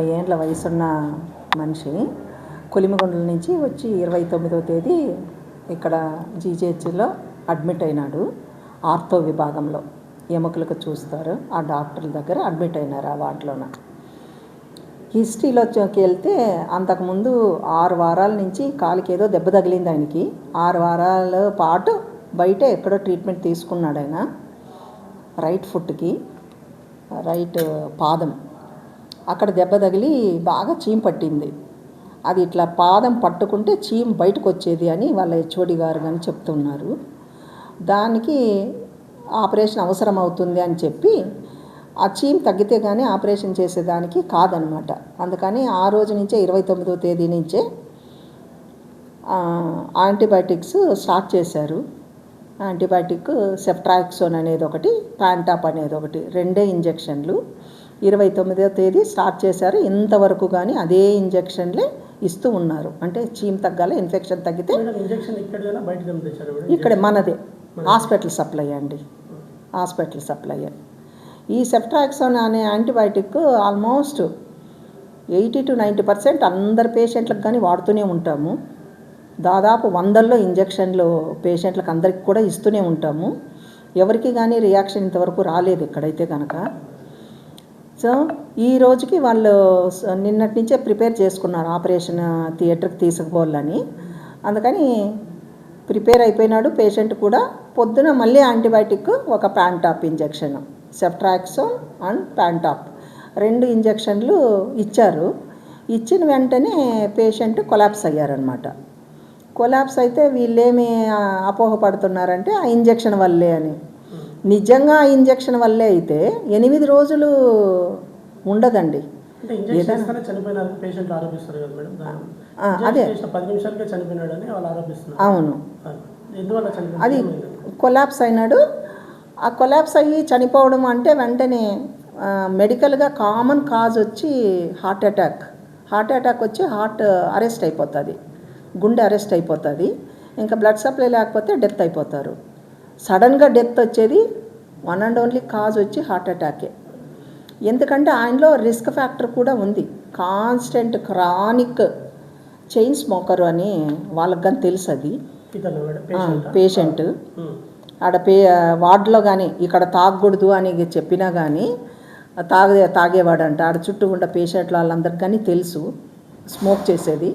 డెబ్బై ఏండ్ల వయసున్న మనిషి కొలిమిగుండ్ల నుంచి వచ్చి ఇరవై తొమ్మిదవ తేదీ ఇక్కడ జీజేహెచ్లో అడ్మిట్ అయినాడు ఆర్థో విభాగంలో. ఎముకలకు చూస్తారు. ఆ డాక్టర్ల దగ్గర అడ్మిట్ అయినారు ఆ వార్డులోన. హిస్టరీలోకి వెళ్తే అంతకుముందు ఆరు వారాల నుంచి కాలికి ఏదో దెబ్బ తగిలింది ఆయనకి. ఆరు వారాల పాటు బయట ఎక్కడో ట్రీట్మెంట్ తీసుకున్నాడు ఆయన. రైట్ ఫుట్కి. రైట్ పాదం. అక్కడ దెబ్బ తగిలి బాగా చీమ్ పట్టింది. అది ఇట్లా పాదం పట్టుకుంటే చీమ్ బయటకు వచ్చేది అని వాళ్ళ హెచ్ఓడి గారు కానీ చెప్తున్నారు. దానికి ఆపరేషన్ అవసరం అవుతుంది అని చెప్పి ఆ చీమ్ తగ్గితే కానీ ఆపరేషన్ చేసేదానికి కాదనమాట. అందుకని ఆ రోజు నుంచే ఇరవై తొమ్మిదో తేదీ నుంచే యాంటీబయాటిక్స్ స్టార్ట్ చేశారు. యాంటీబయాటిక్ సెప్ట్రాక్సోన్ అనేది ఒకటి ప్యాంటాప్ అనేది ఒకటి రెండే ఇంజెక్షన్లు. ఇరవై తొమ్మిదో తేదీ స్టార్ట్ చేశారు. ఇంతవరకు కానీ అదే ఇంజెక్షన్లే ఇస్తూ ఉన్నారు. అంటే చీమ్ తగ్గాలి ఇన్ఫెక్షన్ తగ్గితే ఇక్కడ మనదే. హాస్పిటల్ సప్లై అండి. Hospital supply. ఈ సెఫ్ట్రాక్సోన్ అనే antibiotic almost eighty to ninety percent అందరి పేషెంట్లకు కానీ వాడుతూనే ఉంటాము. దాదాపు వందల్లో ఇంజెక్షన్లు పేషెంట్లకు అందరికి కూడా ఇస్తూనే ఉంటాము. ఎవరికి కానీ రియాక్షన్ ఇంతవరకు రాలేదు ఇక్కడైతే కనుక సో ఈ రోజుకి వాళ్ళు నిన్నటి నుంచే ప్రిపేర్ చేసుకున్నారు ఆపరేషన్ థియేటర్కి తీసుకుపోవాలని. అందుకని ప్రిపేర్ అయిపోయినాడు. పేషెంట్ కూడా పొద్దున మళ్ళీ యాంటీబయాటిక్ ఒక Pantop injection ceftriaxone and Pantop. రెండు ఇంజెక్షన్లు ఇచ్చారు. ఇచ్చిన వెంటనే పేషెంట్ కొలాప్స్ అయ్యారనమాట కొలాప్స్ అయితే వీళ్ళేమి అపోహపడుతున్నారంటే ఆ ఇంజెక్షన్ వల్లే అని. నిజంగా ఇంజెక్షన్ వల్లే అయితే ఎనిమిది రోజులు ఉండదండి. అదే. అవును. అది. కొలాప్స్ అయినాడు. ఆ కొలాప్స్ అయ్యి చనిపోవడం అంటే వెంటనే మెడికల్గా కామన్ కాజ్ వచ్చి హార్ట్ అటాక్. హార్ట్ అటాక్ వచ్చి హార్ట్ అరెస్ట్ అయిపోతుంది. గుండె అరెస్ట్ అయిపోతుంది. ఇంకా బ్లడ్ సప్లై లేకపోతే డెత్ అయిపోతారు. సడన్గా డెత్ వచ్చేది వన్ అండ్ ఓన్లీ కాజ్ వచ్చి హార్ట్ అటాకే ఎందుకంటే ఆయనలో రిస్క్ ఫ్యాక్టర్ కూడా ఉంది. కాన్స్టెంట్ క్రానిక్ చైన్ స్మోకర్ అని వాళ్ళకి కానీ తెలుసు అది పేషెంట్ పేషెంట్ ఆడ పే వార్డులో కానీ ఇక్కడ తాగకూడదు అని చెప్పినా కానీ తాగే తాగేవాడంట. ఆడ చుట్టూ ఉన్న పేషెంట్లు వాళ్ళందరికి కానీ తెలుసు స్మోక్ చేసేది.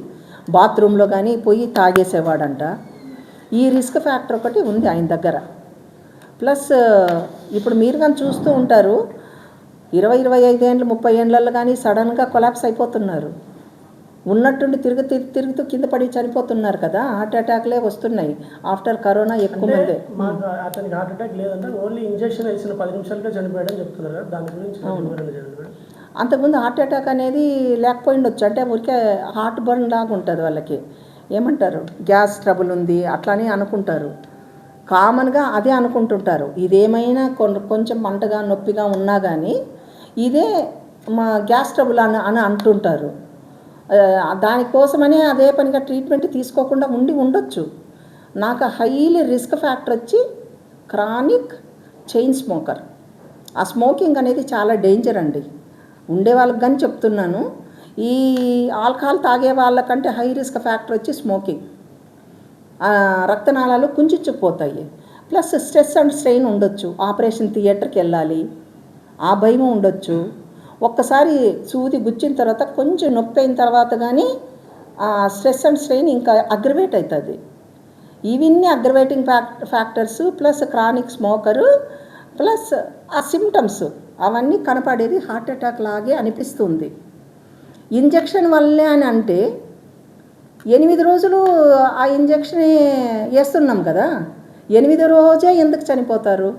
బాత్రూంలో కానీ పోయి తాగేసేవాడంట. ఈ రిస్క్ ఫ్యాక్టర్ ఒకటి ఉంది ఆయన దగ్గర. ప్లస్ ఇప్పుడు మీరు కానీ చూస్తూ ఉంటారు ఇరవై ఇరవై ఐదు ఏళ్ళు ముప్పై ఏళ్ళల్లో కానీ సడన్గా కొలాప్స్ అయిపోతున్నారు. ఉన్నట్టుండి తిరుగుతూ తిరుగుతూ కింద పడి చనిపోతున్నారు కదా హార్ట్ అటాక్లే వస్తున్నాయి ఆఫ్టర్ కరోనా ఎక్కువ మంది. అతనికి హార్ట్ అటాక్ లేదంటే ఓన్లీ ఇంజెక్షన్ వేసిన పది నిమిషాలకే చనిపోయాడని చెప్తున్నారు దాని గురించి అంతకుముందు హార్ట్ అటాక్ అనేది లేకపోయిండొచ్చు అంటే ఊరికే హార్ట్ బర్న్ లాగా ఉంటుంది వాళ్ళకి. ఏమంటారు? గ్యాస్ ట్రబుల్ ఉంది అట్లానే అనుకుంటారు. కామన్గా అదే అనుకుంటుంటారు. ఇదేమైనా కొన్ కొంచెం మంటగా నొప్పిగా ఉన్నా కానీ ఇదే మా గ్యాస్ ట్రబుల్ అని అని అంటుంటారు. దానికోసమనే అదే పనిగా ట్రీట్మెంట్ తీసుకోకుండా ఉండి ఉండొచ్చు. నాకు హైలీ రిస్క్ ఫ్యాక్టర్ వచ్చి క్రానిక్ చైన్ స్మోకర్. ఆ స్మోకింగ్ అనేది చాలా డేంజర్ అండి. ఉండే వాళ్ళకి కానీ చెప్తున్నాను. ఈ ఆల్కహాల్ తాగే వాళ్ళకంటే హై రిస్క్ ఫ్యాక్టర్ వచ్చి స్మోకింగ్. రక్తనాళాలు కుంచుకుపోతాయి. ప్లస్ స్ట్రెస్ అండ్ స్ట్రెయిన్ ఉండొచ్చు. ఆపరేషన్ థియేటర్కి వెళ్ళాలి. ఆ భయం ఉండొచ్చు. ఒక్కసారి సూది గుచ్చిన తర్వాత కొంచెం నొప్పి అయిన తర్వాత కానీ ఆ స్ట్రెస్ అండ్ స్ట్రెయిన్ ఇంకా అగ్రవేట్ అవుతుంది ఇవన్నీ aggravating ఫ్యాక్ factors plus chronic smoker plus ఆ సిమ్టమ్స్ అవన్నీ కనపడేది హార్ట్ అటాక్ లాగే అనిపిస్తుంది. ఇంజెక్షన్ వల్లే అని అంటే ఎనిమిది రోజులు ఆ ఇంజక్షన్ వేస్తున్నాం కదా. ఎనిమిది రోజే ఎందుకు చనిపోతారు?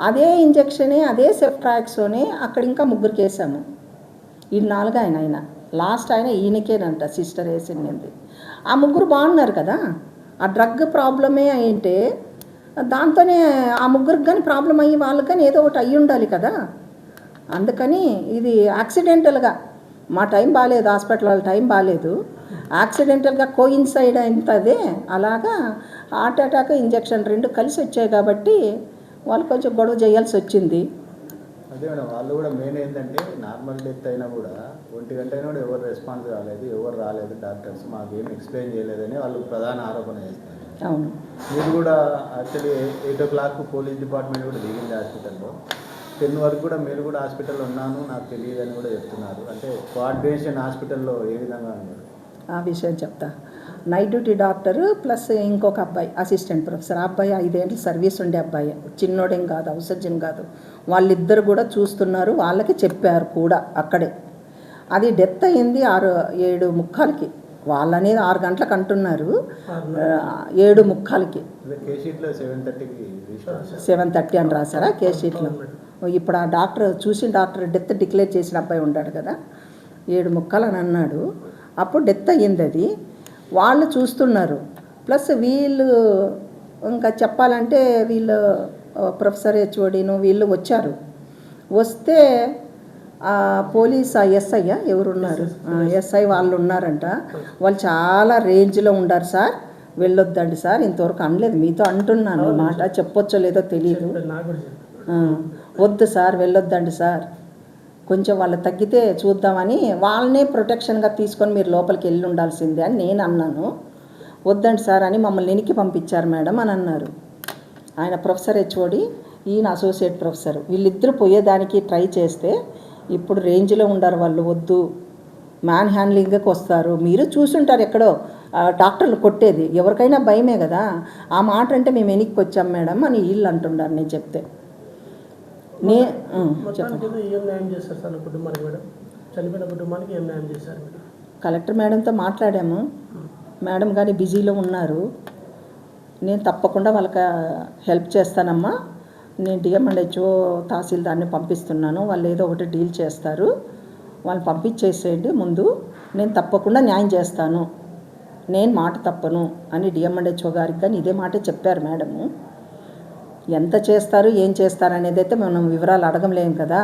అదే ఇంజెక్షనే అదే సెఫ్ట్రాక్సోనే అక్కడ ఇంకా ముగ్గురికి వేసాము. ఈ నాలుగు ఆయన ఆయన. లాస్ట్ ఆయన ఈయనకేనంట సిస్టర్ వేసింది. ఆ ముగ్గురు బాగున్నారు కదా. ఆ డ్రగ్ ప్రాబ్లమే అయింటే దాంతోనే ఆ ముగ్గురికి కానీ ప్రాబ్లం అయ్యి వాళ్ళకి కానీ ఏదో ఒకటి అయ్యి ఉండాలి కదా. అందుకని ఇది యాక్సిడెంటల్గా. మా టైం బాగాలేదు హాస్పిటల్ వాళ్ళ టైం బాగాలేదు యాక్సిడెంటల్గా కోయిన్సైడ్ అవుతుంది అలాగా హార్ట్ అటాక్ ఇంజెక్షన్ రెండు కలిసి వచ్చాయి కాబట్టి వాళ్ళు కొంచెం గొడవ చేయాల్సి వచ్చింది. అదే మేడం వాళ్ళు కూడా మెయిన్ ఏంటంటే నార్మల్ డెత్ అయినా కూడా ఒంటి గంట అయినా కూడా ఎవరు రెస్పాన్స్ కాలేదు ఎవరు రాలేదు డాక్టర్స్ మాకేం ఎక్స్ప్లెయిన్ చేయలేదని వాళ్ళు ప్రధాన ఆరోపణ చేస్తారు. అవును. మీరు కూడా actually eight o'clock police department కూడా దిగింది హాస్పిటల్లో. టెన్ వరకు కూడా మీరు కూడా హాస్పిటల్లో ఉన్నాను నాకు తెలియదు అని కూడా చెప్తున్నారు. అంటే కోఆర్డినేషన్ హాస్పిటల్లో ఏ విధంగా ఉన్నారు? ఆ విషయం చెప్తా. నైట్ డ్యూటీ డాక్టర్ ప్లస్ ఇంకొక అబ్బాయి అసిస్టెంట్ ప్రొఫెసర్. ఆ అబ్బాయి ఐదేళ్ళు సర్వీస్ ఉండే అబ్బాయి. చిన్నోడేం కాదు ఔసర్జన్ కాదు. వాళ్ళిద్దరు కూడా చూస్తున్నారు వాళ్ళకి చెప్పారు కూడా అక్కడే. అది డెత్ అయింది ఆరు ఏడు ముక్కాలకి. వాళ్ళనేది ఆరు గంటలకు అంటున్నారు. ఏడు ముక్కాలకి. సెవెన్ థర్టీ అని రాశారా? కేస్ షీట్లో. ఇప్పుడు ఆ డాక్టర్ చూసిన డాక్టర్ డెత్ డిక్లేర్ చేసిన అబ్బాయి ఉన్నాడు కదా. ఏడు ముక్కలు అని అన్నాడు. అప్పుడు డెత్ అయ్యింది అది. వాళ్ళు చూస్తున్నారు. ప్లస్ వీళ్ళు ఇంకా చెప్పాలంటే వీళ్ళు ప్రొఫెసర్ హెచ్ఓడిను వీళ్ళు వచ్చారు. వస్తే పోలీస్ ఆ ఎస్ఐ ఎవరున్నారు? ఎస్ఐ వాళ్ళు ఉన్నారంట వాళ్ళు చాలా రేంజ్లో ఉండారు సార్. వెళ్ళొద్దండి సార్ ఇంతవరకు అనలేదు. మీతో అంటున్నాను. మాట చెప్పొచ్చో లేదో తెలియదు వద్దు సార్ వెళ్ళొద్దండి సార్. కొంచెం వాళ్ళు తగ్గితే చూద్దామని వాళ్ళనే ప్రొటెక్షన్గా తీసుకొని మీరు లోపలికి వెళ్ళి ఉండాల్సిందే అని నేను అన్నాను. వద్దండి సార్ అని మమ్మల్ని వెనక్కి పంపించారు మేడం అని అన్నారు. ఆయన ప్రొఫెసర్ హెచ్ఓడి ఈయన అసోసియేట్ ప్రొఫెసర్. వీళ్ళిద్దరూ పోయేదానికి ట్రై చేస్తే ఇప్పుడు రేంజ్లో ఉండరు వాళ్ళు వద్దు. మ్యాన్ హ్యాండ్లింగ్కి వస్తారు. మీరు చూసుంటారు ఎక్కడో. డాక్టర్లు కొట్టేది. ఎవరికైనా భయమే కదా. ఆ మాట అంటే మేము వెనక్కి వచ్చాం మేడం అని వీళ్ళు అంటున్నారు నేను చెప్తే. నే కలెక్టర్ మేడంతో మాట్లాడాము. మేడం కానీ బిజీలో ఉన్నారు. నేను తప్పకుండా వాళ్ళకి హెల్ప్ చేస్తానమ్మా. నేను డిఎంఎండ్హెచ్ఓ తహసీల్దార్ని పంపిస్తున్నాను. వాళ్ళు ఏదో ఒకటి డీల్ చేస్తారు. వాళ్ళు పంపించేసేయండి ముందు. నేను తప్పకుండా న్యాయం చేస్తాను. నేను మాట తప్పను అని డిఎంఎండ్హెచ్ఓ గారికి కానీ ఇదే మాట చెప్పారు మేడము. ఎంత చేస్తారు ఏం చేస్తారు అనేది అయితే మనం వివరాలు అడగలేం కదా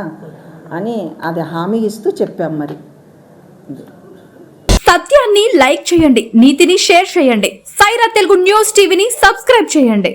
అని అది హామీ ఇస్తూ చెప్పాం మరి. సత్యాన్ని లైక్ చేయండి నీతిని షేర్ చేయండి. సైరా తెలుగు న్యూస్ టీవీని సబ్స్క్రైబ్ చేయండి.